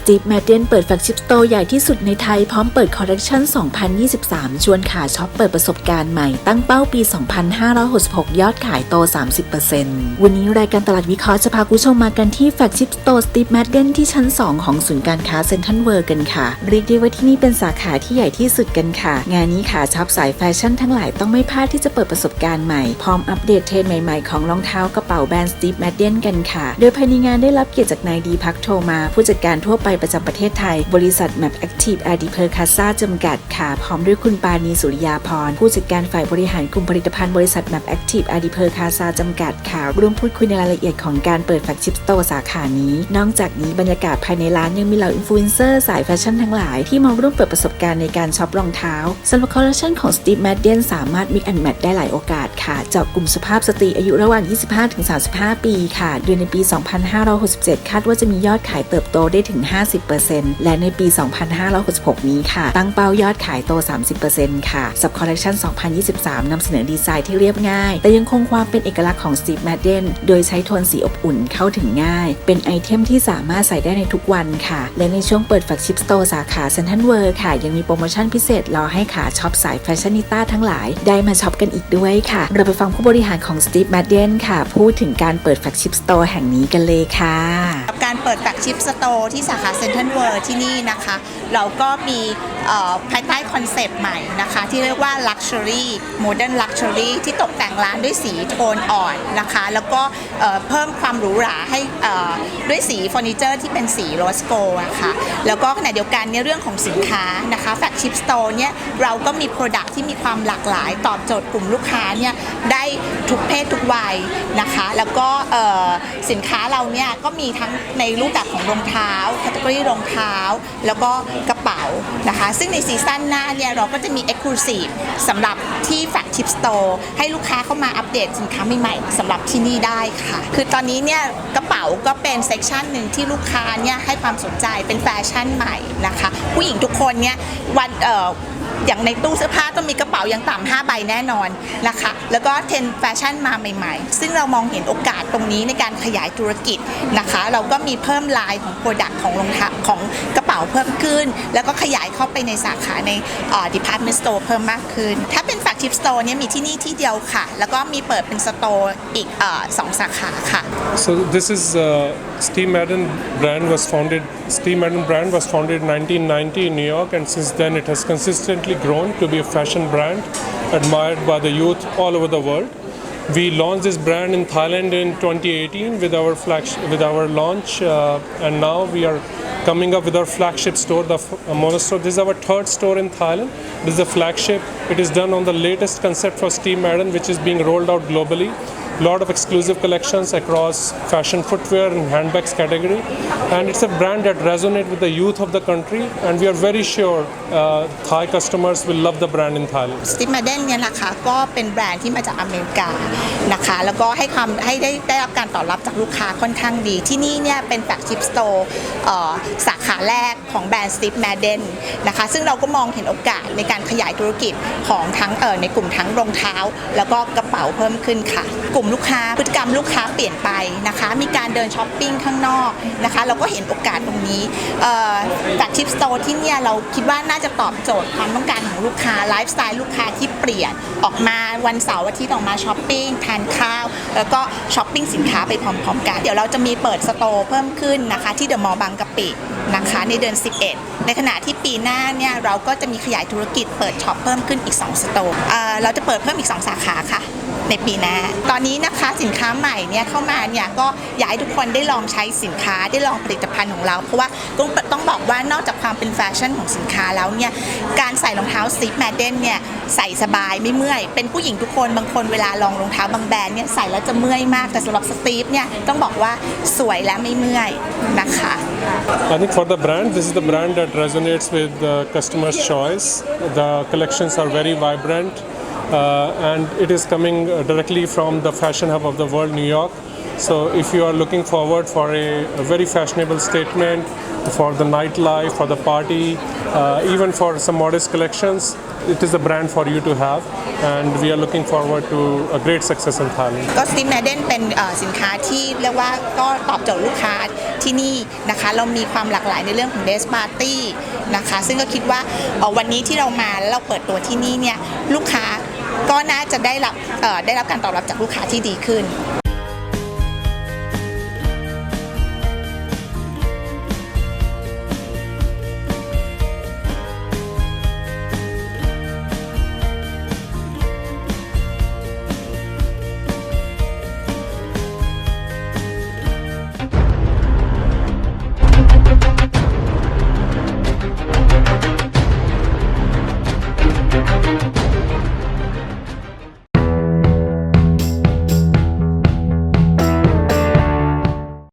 Steve Madden เปิดแฟลกชิพสโตร์ใหญ่ที่สุดในไทยพร้อมเปิดคอลเลกชัน2023 ชวนขาช็อปเปิดประสบการณ์ใหม่ตั้งเป้าปี 2566 ยอดขายโต 30%วันนี้รายการตลาดวิเคราะห์จะพาคุณผู้ชมมากันที่แฟลกชิพสโตร์ Steve Madden ที่ชั้น 2 ของศูนย์การค้าเซ็นทรัลเวิร์กันค่ะ เรียกได้ว่าที่นี่เป็นสาขาที่ใหญ่ที่สุดกันค่ะ งานนี้ขาช็อปสายแฟชั่นทั้งหลายต้องไม่พลาดที่จะเปิดประสบการณ์ใหม่พร้อมอัปเดตเทรนด์ใหม่ๆของรองเท้ากระ เป๋าแบรนด์ Steve Madden กันค่ะ โดยภายในงานได้รับเกียรติจากนายดีพักโทมา ผู้จัดการทั่วไปประจำประเทศไทย บริษัท Map Active a d i p e r c a s a จำกัดค่ะ พร้อมด้วยคุณปานีสุริยาพร ผู้จัดการฝ่ายบริหารกลุ่มผลิตภัณฑ์บริษัท Map Active a d i p e r c a s a จำกัดค่ะร่วมพูดคุยในรายละเอียดของการเปิดแฟลกชิพสโตร์สาขานี้ นอกจากนี้บรรยากาศภายในร้านยังมีเหล่าอินฟลูเอนเซอร์สายแฟชั่นทั้งหลายที่มาร่วมเปิดประสบการณ์ในการช็อปรองเท้าสำหรับคอลเลคชันของ Steve Madden สามารถ mix and match ได้หลายโอกาสค่ะเจาะกลุ่มสภาพสตรีอายุระหว่าง 25 35 ปีค่ะโดยในปี 2567 คาดว่าจะมียอดขายเติบโตได้ถึง 50%และในปี 2566 นี้ค่ะ ตั้งเป้ายอดขายโต 30%ค่ะสับคอลเลคชัน2023นำเสนอดีไซน์ที่เรียบง่าย แต่ยังคงความเป็นเอกลักษณ์ของ Steve Madden โดยใช้โทนสีอบอุ่นเข้าถึงง่าย เป็นไอเทมที่สามารถใส่ได้ในทุกวันค่ะ และในช่วงเปิดแฟลกชิพสโตร์สาขาเซนทรัลเวิร์ค่ะ ยังมีโปรโมชั่นพิเศษรอให้ขาช็อปสายแฟชั่นนิต้าทั้งหลาย ได้มาช็อปกันอีกด้วยค่ะ เราไปฟังผู้บริหารของ Steve Madden ค่ะพูดถึงการเปิดแฟลกชิพสโตร์แห่งนี้กันเลยค่ะกับการเปิดแฟลกชิพสโตร์ที่สาขาเซ็นทรัลเวิร์ที่นี่นะคะ เราก็มีภายใต้คอนเซปต์ใหม่นะคะ ที่เรียกว่า Luxury Modern Luxury ที่ตกแต่งร้านด้วยสีโทนอ่อนนะคะ แล้วก็เพิ่มความหรูหราให้ด้วยสีเฟอร์นิเจอร์ที่เป็นสีโรสโกอะค่ะ แล้วก็ขณะเดียวกันเนี่ยเรื่องของสินค้านะคะแฟลกชิพสโตร์เนี่ยเราก็มี Product ที่มีความหลากหลายตอบโจทย์กลุ่มลูกค้าเนี่ย ได้ทุกเพศทุกวัยนะคะ แล้วก็สินค้าเราเนี่ยก็มีทั้งในรูปแบบของรองเท้าแคตตา o r y รองเท้า แล้วก็กระเป๋านะคะ ซึ่งในซีซั่นหน้าเนี่ยเราก็จะมี Exclusive สำหรับที่แฟลกชิพสโตร์ให้ลูกค้าเข้ามาอัปเดตสินค้าใหม่ๆสำหรับที่นี่ได้ค่ะ คือตอนนี้เนี่ยกระเป๋าก็เป็นเซกชันหนึ่งที่ลูกค้าเนี่ยให้ความสนใจเป็นแฟชั่นใหม่นะคะ ผู้หญิงทุกคนเนี่ยวันเอ่ออย่างในตู้เสื้อผ้าต้องมีกระเป๋าอย่างต่ำ5ใบแน่นอนนะคะ แล้วก็เทรนด์แฟชั่นมาใหม่ๆ ซึ่งเรามองเห็นโอกาสตรงนี้ในการขยายธุรกิจนะคะ เราก็มีเพิ่มลายของโปรดักต์ของรองเท้าของกระเป๋าเพิ่มขึ้น แล้วก็ขยายเข้าไปในสาขาในดิพาร์ตเมนต์สโตร์เพิ่มมากขึ้น ถ้าเป็น ทิปสโตร์เนี่ยมีที่นี่ที่เดียวค่ะ แล้วก็มีเปิดเป็นสโตร์อีกสองสาขาค่ะ So this is uh, Steve Madden brand was founded. Steve Madden brand was founded in 1990 in New York, and since then it has consistently grown to be a fashion brand admired by the youth all over the world. We launched this brand in Thailand in 2018 with our flagship, with our launch, uh, and now we are coming up with our flagship store, the uh, Mono store. This is our third store in Thailand. This is the flagship. It is done on the latest concept for Steve Madden, which is being rolled out globally. Lot of exclusive collections across fashion footwear and handbags category and it's a brand that resonates with the youth of the country and we are very sure uh, thai customers will love the brand in thailand สติมาเดนเนี่ยนะคะก็เป็นแบรนด์ที่มาจากอเมริกานะคะแล้วก็ให้ความให้ได้ได้รับการตอบรับจากลูกค้าค่อนข้างดี ที่นี่เนี่ยเป็นแฟลกชิพสโตร์สาขาแรกของแบรนด์สติฟแมเดนนะคะซึ่งเราก็มองเห็นโอกาสในการขยายธุรกิจของทั้งเอ่อในกลุ่มทั้งรองเท้า แล้วก็กระเป๋าเพิ่มขึ้นค่ะ กลุ่มลูกค้า พฤติกรรมลูกค้าเปลี่ยนไปนะคะ มีการเดินช้อปปิ้งข้างนอกนะคะ เราก็เห็นโอกาสตรงนี้แฟลกชิพสโตร์ที่เนี่ยเราคิดว่าน่าจะตอบโจทย์ความต้องการของลูกค้าไลฟ์สไตล์ลูกค้าที่เปลี่ยนออกมาวันเสาร์อาทิตย์ออกมาช้อปปิ้งทานข้าว แล้วก็ช้อปปิ้งสินค้าไปพร้อมๆกัน เดี๋ยวเราจะมีเปิดสโตร์เพิ่มขึ้นนะคะ ที่เดอะมอลล์บางกะปินะคะในเดือน 11 ในขณะที่ปีหน้าเนี่ยเราก็จะมีขยายธุรกิจเปิดช็อปเพิ่มขึ้นอีก 2 สโตร์เอ่อเราจะเปิดเพิ่มอีก 2 สาขาค่ะ ในปีหน้า ตอนนี้นะคะสินค้าใหม่เนี่ยเข้ามาเนี่ยก็อยากให้ทุกคนได้ลองใช้สินค้าได้ลองผลิตภัณฑ์ของเรา เพราะว่าต้องต้องบอกว่านอกจากความเป็นแฟชั่นของสินค้าแล้วเนี่ยการใส่รองเท้าซีฟแมดเดนเนี่ยใส่สบายไม่เมื่อย เป็นผู้หญิงทุกคนบางคนเวลาลองรองเท้าบางแบรนด์เนี่ยใส่แล้วจะเมื่อยมากแต่สำหรับสตีฟเนี่ยต้องบอกว่าสวยและไม่เมื่อยนะคะ i think for the brand this is the brand that resonates with the customer's choice the collections are very vibrant Uh, and it is coming uh, directly from the fashion hub of the world, New York. So if you are looking forward for a, a very fashionable statement, for the nightlife, for the party, uh, even for some modest collections, it is a brand for you to have. And we are looking forward to a great success in Thailand. ก็ ก็น่าจะได้รับได้รับการตอบรับจากลูกค้าที่ดีขึ้น